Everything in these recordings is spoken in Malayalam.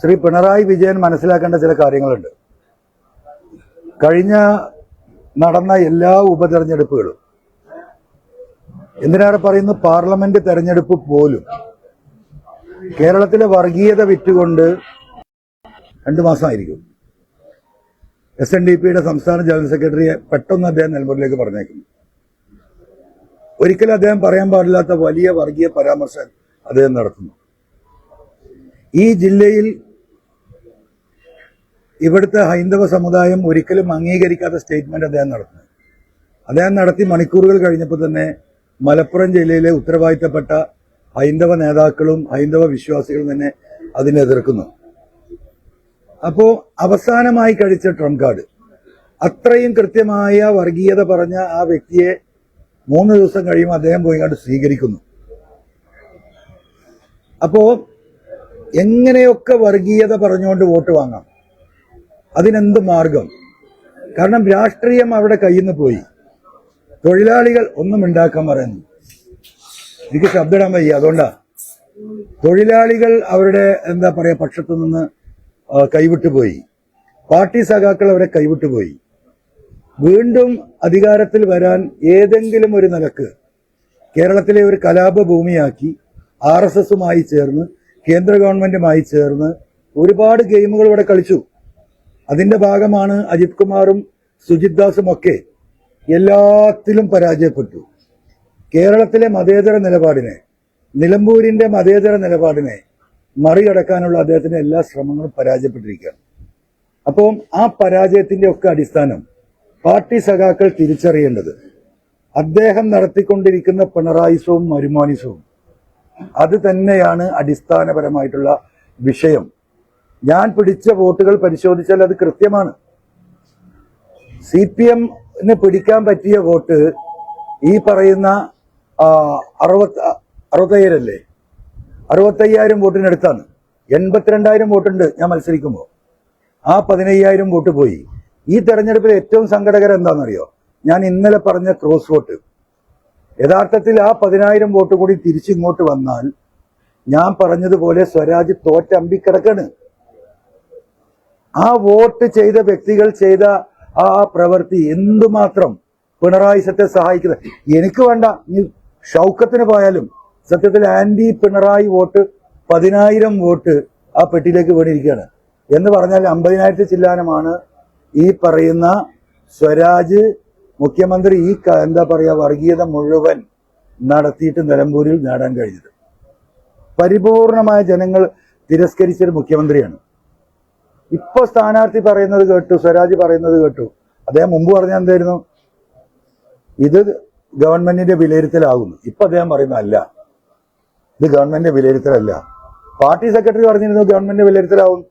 ശ്രീ പിണറായി വിജയൻ മനസ്സിലാക്കേണ്ട ചില കാര്യങ്ങളുണ്ട്. കഴിഞ്ഞ നടന്ന എല്ലാ ഉപതെരഞ്ഞെടുപ്പുകളും എന്തിനാണ് പറയുന്നത്? പാർലമെന്റ് തെരഞ്ഞെടുപ്പ് പോലും കേരളത്തിലെ വർഗീയത വിറ്റുകൊണ്ട് രണ്ടു മാസമായിരിക്കും. എസ് എൻ ഡി പിയുടെ സംസ്ഥാന ജനറൽ സെക്രട്ടറിയെ പെട്ടെന്ന് അദ്ദേഹം നിലമ്പൂരിലേക്ക് പറഞ്ഞേക്കും ഒരിക്കലും അദ്ദേഹം പറയാൻ പാടില്ലാത്ത വലിയ വർഗീയ പരാമർശം അദ്ദേഹം നടത്തുന്നു. ഈ ജില്ലയിൽ ഇവിടുത്തെ ഹൈന്ദവ സമുദായം ഒരിക്കലും അംഗീകരിക്കാത്ത സ്റ്റേറ്റ്മെന്റ് അദ്ദേഹം നടത്തുന്നു. അദ്ദേഹം നടത്തി മണിക്കൂറുകൾ കഴിഞ്ഞപ്പോൾ തന്നെ മലപ്പുറം ജില്ലയിലെ ഉത്തരവാദിത്തപ്പെട്ട ഹൈന്ദവ നേതാക്കളും ഹൈന്ദവ വിശ്വാസികളും തന്നെ അതിനെ എതിർക്കുന്നു. അപ്പോ അവസാനമായി കഴിച്ച ട്രംപ് കാർഡ്. അത്രയും കൃത്യമായ വർഗീയത പറഞ്ഞ ആ വ്യക്തിയെ മൂന്ന് ദിവസം കഴിയുമ്പോൾ അദ്ദേഹം പോയി കണ്ട് സ്വീകരിക്കുന്നു. അപ്പോ എങ്ങനെയൊക്കെ വർഗീയത പറഞ്ഞുകൊണ്ട് വോട്ട് വാങ്ങാം? അതിനെന്ത് മാർഗം? കാരണം രാഷ്ട്രീയം അവിടെ കയ്യിൽ നിന്ന് പോയി. തൊഴിലാളികൾ ഒന്നും ഉണ്ടാക്കാൻ പറയുന്നു എനിക്ക് ശബ്ദമിടാൻ വയ്യ. അതുകൊണ്ടാ. തൊഴിലാളികൾ അവരുടെ എന്താ പറയാ പക്ഷത്തു നിന്ന് കൈവിട്ടു പോയി. പാർട്ടി സഖാക്കൾ അവരെ കൈവിട്ടു പോയി. വീണ്ടും അധികാരത്തിൽ വരാൻ ഏതെങ്കിലും ഒരു നിലയ്ക്ക് കേരളത്തിലെ ഒരു കലാപ ഭൂമിയാക്കി ആർ ചേർന്ന് കേന്ദ്ര ഗവൺമെന്റുമായി ചേർന്ന് ഒരുപാട് ഗെയിമുകൾ ഇവിടെ കളിച്ചു. അതിന്റെ ഭാഗമാണ് അജിത് കുമാറും സുജിത് ദാസും ഒക്കെ എല്ലാത്തിലും പരാജയപ്പെട്ടു. കേരളത്തിലെ മതേതര നിലപാടിനെ നിലമ്പൂരിന്റെ മതേതര നിലപാടിനെ മറികടക്കാനുള്ള അദ്ദേഹത്തിന്റെ എല്ലാ ശ്രമങ്ങളും പരാജയപ്പെട്ടിരിക്കുകയാണ്. അപ്പം ആ പരാജയത്തിന്റെ ഒക്കെ അടിസ്ഥാനം പാർട്ടി സഖാക്കൾ തിരിച്ചറിയേണ്ടത് അദ്ദേഹം നടത്തിക്കൊണ്ടിരിക്കുന്ന പിണറായിസവും മരുമാനിസവും അത് തന്നെയാണ് അടിസ്ഥാനപരമായിട്ടുള്ള വിഷയം. ഞാൻ പിടിച്ച വോട്ടുകൾ പരിശോധിച്ചാൽ അത് കൃത്യമാണ്. സി പി എമ്മിന് പിടിക്കാൻ പറ്റിയ വോട്ട് ഈ പറയുന്ന അറുപത്തി അറുപത്തയ്യായിരല്ലേ? അറുപത്തയ്യായിരം വോട്ടിനടുത്താണ്. എൺപത്തിരണ്ടായിരം വോട്ടുണ്ട് ഞാൻ മത്സരിക്കുമ്പോൾ ആ പതിനയ്യായിരം വോട്ട് പോയി. ഈ തെരഞ്ഞെടുപ്പിൽ ഏറ്റവും സങ്കടകരം എന്താണെന്നറിയോ? ഞാൻ ഇന്നലെ പറഞ്ഞ ക്രോസ് വോട്ട്. യഥാർത്ഥത്തിൽ ആ പതിനായിരം വോട്ട് കൂടി തിരിച്ചിങ്ങോട്ട് വന്നാൽ ഞാൻ പറഞ്ഞതുപോലെ സ്വരാജ് തോറ്റമ്പിക്കിടക്കാണ് ആ വോട്ട് ചെയ്ത വ്യക്തികൾ ചെയ്ത ആ പ്രവൃത്തി എന്തുമാത്രം പിണറായി സത്തെ സഹായിക്കുന്നത്? എനിക്ക് വേണ്ട. നീ ഷൗക്കത്തിന് പോയാലും സത്യത്തിൽ ആന്റി പിണറായി വോട്ട് പതിനായിരം വോട്ട് ആ പെട്ടിയിലേക്ക് വീണിരിക്കുകയാണ്. എന്ന് പറഞ്ഞാൽ അമ്പതിനായിരത്തി ചില്ലാനമാണ് ഈ പറയുന്ന സ്വരാജ് മുഖ്യമന്ത്രി ഈ എന്താ പറയാ വർഗീയത മുഴുവൻ നടത്തിയിട്ട് നിലമ്പൂരിൽ നേടാൻ കഴിഞ്ഞത്. പരിപൂർണമായ ജനങ്ങൾ തിരസ്കരിച്ചൊരു മുഖ്യമന്ത്രിയാണ്. ഇപ്പൊ സ്ഥാനാർത്ഥി പറയുന്നത് കേട്ടു സ്വരാജ് പറയുന്നത് കേട്ടു. അദ്ദേഹം മുമ്പ് പറഞ്ഞ എന്തായിരുന്നു? ഇത് ഗവൺമെന്റിന്റെ വിലയിരുത്തലാകുന്നു. ഇപ്പൊ അദ്ദേഹം പറയുന്ന അല്ല. ഇത് ഗവൺമെന്റിന്റെ വിലയിരുത്തലല്ല. പാർട്ടി സെക്രട്ടറി പറഞ്ഞിരുന്നു ഗവൺമെന്റിന്റെ വിലയിരുത്തലാവും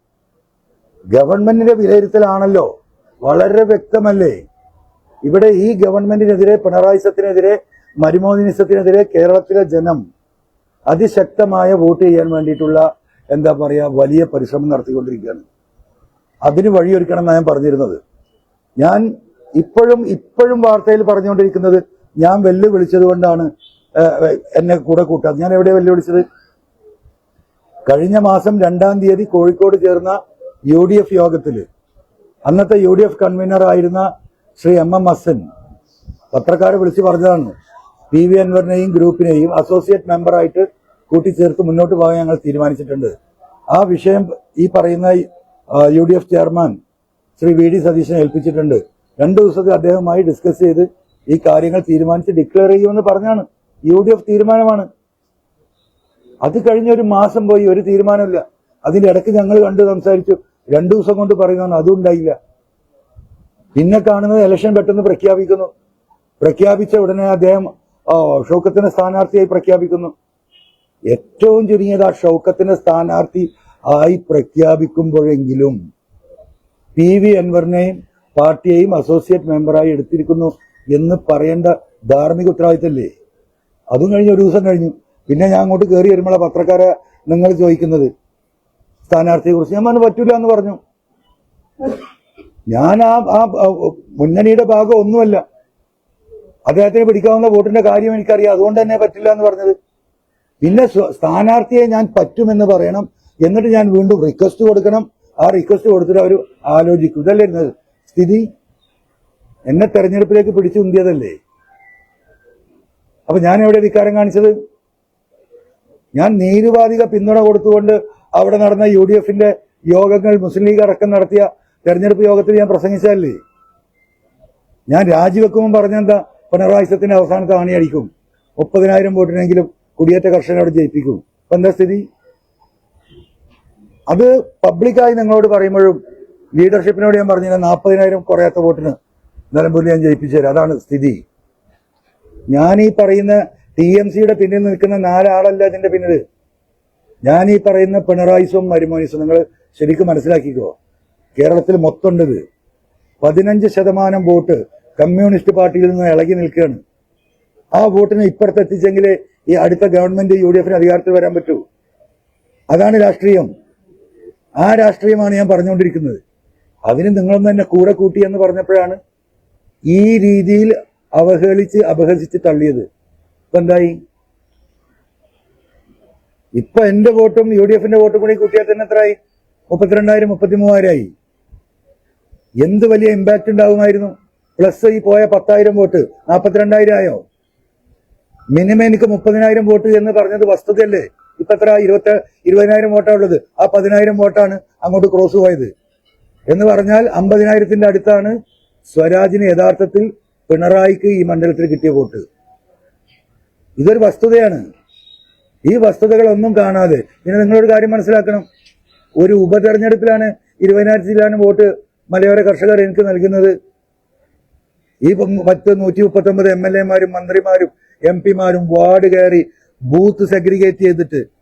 ഗവൺമെന്റിന്റെ വിലയിരുത്തലാണല്ലോ. വളരെ വ്യക്തമല്ലേ? ഇവിടെ ഈ ഗവൺമെന്റിനെതിരെ പിണറായി സത്തിനെതിരെ മരുമോനിസത്തിനെതിരെ കേരളത്തിലെ ജനം അതിശക്തമായ വോട്ട് ചെയ്യാൻ വേണ്ടിയിട്ടുള്ള എന്താ പറയാ വലിയ പരിശ്രമം നടത്തിക്കൊണ്ടിരിക്കുകയാണ്. അതിന് വഴിയൊരുക്കണം എന്നാണ് ഞാൻ പറഞ്ഞിരുന്നത്. ഞാൻ ഇപ്പോഴും ഇപ്പോഴും വാർത്തയിൽ പറഞ്ഞുകൊണ്ടിരിക്കുന്നത് ഞാൻ വെല്ലുവിളിച്ചത് കൊണ്ടാണ് എന്നെ കൂടെ കൂട്ടാ ഞാൻ എവിടെ വെല്ലുവിളിച്ചത്? കഴിഞ്ഞ മാസം രണ്ടാം തീയതി കോഴിക്കോട് ചേർന്ന യു ഡി എഫ് യോഗത്തിൽ അന്നത്തെ യു ഡി എഫ് കൺവീനർ ആയിരുന്ന ശ്രീ എം എം അസൻ പത്രക്കാരെ വിളിച്ചു പറഞ്ഞതാണ്. പി വി അൻവറിനെയും ഗ്രൂപ്പിനെയും അസോസിയേറ്റ് മെമ്പറായിട്ട് കൂട്ടിച്ചേർത്ത് മുന്നോട്ട് പോകാൻ ഞങ്ങൾ തീരുമാനിച്ചിട്ടുണ്ട്. ആ വിഷയം ഈ പറയുന്ന U D F chairman Shri V D സതീശനെ ഏൽപ്പിച്ചിട്ടുണ്ട്. രണ്ടു ദിവസത്തെ അദ്ദേഹവുമായി ഡിസ്കസ് ചെയ്ത് ഈ കാര്യങ്ങൾ തീരുമാനിച്ച് ഡിക്ലെയർ ചെയ്യുമെന്ന് പറഞ്ഞാണ്. യു ഡി എഫ് തീരുമാനമാണ്. അത് കഴിഞ്ഞ ഒരു മാസം പോയി ഒരു തീരുമാനമില്ല. അതിന്റെ ഇടയ്ക്ക് ഞങ്ങൾ കണ്ട് സംസാരിച്ചു. രണ്ടു ദിവസം കൊണ്ട് പറയുന്നതാണ് അതും ഉണ്ടായില്ല. പിന്നെ കാണുന്നത് ഇലക്ഷൻ പെട്ടെന്ന് പ്രഖ്യാപിക്കുന്നു. പ്രഖ്യാപിച്ച ഉടനെ അദ്ദേഹം ഷൗക്കത്തിന്റെ സ്ഥാനാർത്ഥിയായി പ്രഖ്യാപിക്കുന്നു. ഏറ്റവും ചുരുങ്ങിയത് ആ ഷൗക്കത്തിന്റെ സ്ഥാനാർത്ഥി ആയി പ്രഖ്യാപിക്കുമ്പോഴെങ്കിലും പി വി അൻവറിനെയും പാർട്ടിയെയും അസോസിയേറ്റ് മെമ്പറായി എടുത്തിരിക്കുന്നു എന്ന് പറയേണ്ട ധാർമ്മിക ഉത്തരവാദിത്തല്ലേ? അതും കഴിഞ്ഞ് ഒരു ദിവസം കഴിഞ്ഞു. പിന്നെ ഞാൻ അങ്ങോട്ട് കയറി വരുമ്പോൾ പത്രക്കാരെ നിങ്ങൾ ചോദിക്കുന്നത്. സ്ഥാനാർത്ഥിയെ കുറിച്ച് ഞാൻ പറഞ്ഞു പറ്റൂല എന്ന് പറഞ്ഞു. ഞാൻ ആ ആ മുന്നണിയുടെ ഭാഗം ഒന്നുമല്ല. അദ്ദേഹത്തിന് പിടിക്കാവുന്ന വോട്ടിന്റെ കാര്യം എനിക്കറിയാം. അതുകൊണ്ട് തന്നെ പറ്റില്ല എന്ന് പറഞ്ഞത്. പിന്നെ സ്ഥാനാർത്ഥിയെ ഞാൻ പറ്റുമെന്ന് പറയണം. എന്നിട്ട് ഞാൻ വീണ്ടും റിക്വസ്റ്റ് കൊടുക്കണം. ആ റിക്വസ്റ്റ് കൊടുത്തിട്ട് അവർ ആലോചിക്കും. ഇതല്ലേ സ്ഥിതി? എന്നെ തെരഞ്ഞെടുപ്പിലേക്ക് പിടിച്ചു ഉന്തിയതല്ലേ അപ്പൊ ഞാൻ എവിടെ ധിക്കാരം കാണിച്ചത്? ഞാൻ നീരുവാദിക പിന്തുണ കൊടുത്തുകൊണ്ട് അവിടെ നടന്ന യു യോഗങ്ങൾ മുസ്ലിം ലീഗ് അടക്കം നടത്തിയ തെരഞ്ഞെടുപ്പ് യോഗത്തിൽ ഞാൻ പ്രസംഗിച്ചതല്ലേ? ഞാൻ രാജിവെക്കുമ്പോൾ പറഞ്ഞെന്താ? പിണറായി സത്തിന്റെ അവസാനത്തെ ആണിയടിക്കും മുപ്പതിനായിരം വോട്ടിനെങ്കിലും കുടിയേറ്റ കർഷകരോട് ജയിപ്പിക്കും. അപ്പൊ എന്താ സ്ഥിതി? അത് പബ്ലിക്കായി നിങ്ങളോട് പറയുമ്പോഴും ലീഡർഷിപ്പിനോട് ഞാൻ പറഞ്ഞില്ല നാൽപ്പതിനായിരം കുറയാത്ത വോട്ടിന് നിലമ്പൂരിൽ ഞാൻ ജയിപ്പിച്ചു തരാം. അതാണ് സ്ഥിതി. ഞാൻ ഈ പറയുന്ന ടി എം സിയുടെ പിന്നിൽ നിൽക്കുന്ന നാലാളല്ല ഇതിന്റെ പിന്നിൽ. ഞാൻ ഈ പറയുന്ന പിണറായിസും മരുമോനിസും നിങ്ങൾ ശരിക്കും മനസ്സിലാക്കിക്കോ. കേരളത്തിൽ മൊത്തം ഉണ്ടത് ഇത് പതിനഞ്ച് ശതമാനം വോട്ട് കമ്മ്യൂണിസ്റ്റ് പാർട്ടിയിൽ നിന്ന് ഇളകി നിൽക്കുകയാണ്. ആ വോട്ടിനെ ഇപ്പുറത്തെത്തിച്ചെങ്കിലേ ഈ അടുത്ത ഗവൺമെന്റ് യു ഡി എഫിന് അധികാരത്തിൽ വരാൻ പറ്റൂ. അതാണ് രാഷ്ട്രീയം. ആ രാഷ്ട്രീയമാണ് ഞാൻ പറഞ്ഞുകൊണ്ടിരിക്കുന്നത്. അതിന് നിങ്ങളൊന്നും എന്നെ കൂടെ കൂട്ടി എന്ന് പറഞ്ഞപ്പോഴാണ് ഈ രീതിയിൽ അവഹേളിച്ച് അപഹസിച്ച് തള്ളിയത്. ഇപ്പൊ എന്തായി? ഇപ്പൊ എന്റെ വോട്ടും യു ഡി എഫിന്റെ വോട്ടും കൂടി കൂട്ടിയാൽ തന്നെ എത്രയായി മുപ്പത്തിരണ്ടായിരം മുപ്പത്തി എന്ത് വലിയ ഇമ്പാക്റ്റ് ഉണ്ടാകുമായിരുന്നു? പ്ലസ് ഈ പോയ പത്തായിരം വോട്ട് നാൽപ്പത്തിരണ്ടായിരം ആയോ? മിനിമം എനിക്ക് മുപ്പതിനായിരം വോട്ട് എന്ന് പറഞ്ഞത് വസ്തുതയല്ലേ? ഇപ്പൊ എത്ര ഇരുപത്തി ഇരുപതിനായിരം വോട്ടാ ഉള്ളത്. ആ പതിനായിരം വോട്ടാണ് അങ്ങോട്ട് ക്രോസ് പോയത്. എന്ന് പറഞ്ഞാൽ അമ്പതിനായിരത്തിന്റെ അടുത്താണ് സ്വരാജിന് യഥാർത്ഥത്തിൽ പിണറായിക്ക് ഈ മണ്ഡലത്തിൽ കിട്ടിയ വോട്ട്. ഇതൊരു വസ്തുതയാണ്. ഈ വസ്തുതകളൊന്നും കാണാതെ. പിന്നെ നിങ്ങളൊരു കാര്യം മനസ്സിലാക്കണം. ഒരു ഉപതെരഞ്ഞെടുപ്പിലാണ് ഇരുപതിനായിരത്തിലാണ് വോട്ട് മലയോര കർഷകർ എനിക്ക് നൽകുന്നത്. ഈ പത്ത് നൂറ്റി മുപ്പത്തി ഒമ്പത് എം എൽ എമാരും മന്ത്രിമാരും എം പിമാരും വാർഡ് കയറി ബൂത്ത് സെഗ്രിഗേറ്റ് ചെയ്തിട്ട്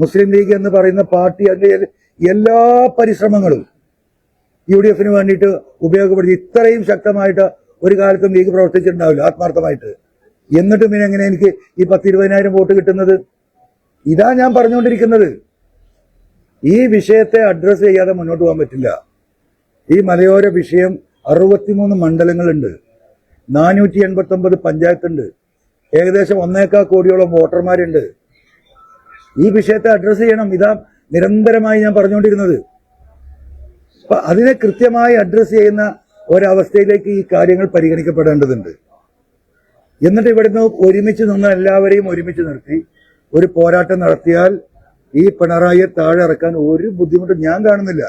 മുസ്ലിം ലീഗ് എന്ന് പറയുന്ന പാർട്ടി അതിന്റെ എല്ലാ പരിശ്രമങ്ങളും യു ഡി എഫിന് വേണ്ടിയിട്ട് ഉപയോഗപ്പെടുത്തി ഇത്രയും ശക്തമായിട്ട് ഒരു കാലത്തും ലീഗ് പ്രവർത്തിച്ചിട്ടുണ്ടാവില്ല ആത്മാർത്ഥമായിട്ട്. എന്നിട്ടും പിന്നെ എങ്ങനെ എനിക്ക് ഈ പത്ത് ഇരുപതിനായിരം വോട്ട് കിട്ടുന്നത്? ഇതാ ഞാൻ പറഞ്ഞുകൊണ്ടിരിക്കുന്നത്. ഈ വിഷയത്തെ അഡ്രസ്സ് ചെയ്യാതെ മുന്നോട്ട് പോകാൻ പറ്റില്ല. ഈ മലയോര വിഷയം അറുപത്തിമൂന്ന് മണ്ഡലങ്ങളുണ്ട്. നാനൂറ്റി എൺപത്തി ഒമ്പത് പഞ്ചായത്തുണ്ട്. ഏകദേശം ഒന്നേക്കാ കോടിയോളം വോട്ടർമാരുണ്ട്. ഈ വിഷയത്തെ അഡ്രസ്സ് ചെയ്യണം. ഇതാ നിരന്തരമായി ഞാൻ പറഞ്ഞുകൊണ്ടിരുന്നത്. അപ്പൊ അതിനെ കൃത്യമായി അഡ്രസ്സ് ചെയ്യുന്ന ഒരവസ്ഥയിലേക്ക് ഈ കാര്യങ്ങൾ പരിഗണിക്കപ്പെടേണ്ടതുണ്ട്. എന്നിട്ട് ഇവിടുന്ന് ഒരുമിച്ച് നിന്ന് എല്ലാവരെയും ഒരുമിച്ച് നിർത്തി ഒരു പോരാട്ടം നടത്തിയാൽ ഈ പിണറായിയെ താഴെ ഇറക്കാൻ ഒരു ബുദ്ധിമുട്ടും ഞാൻ കാണുന്നില്ല.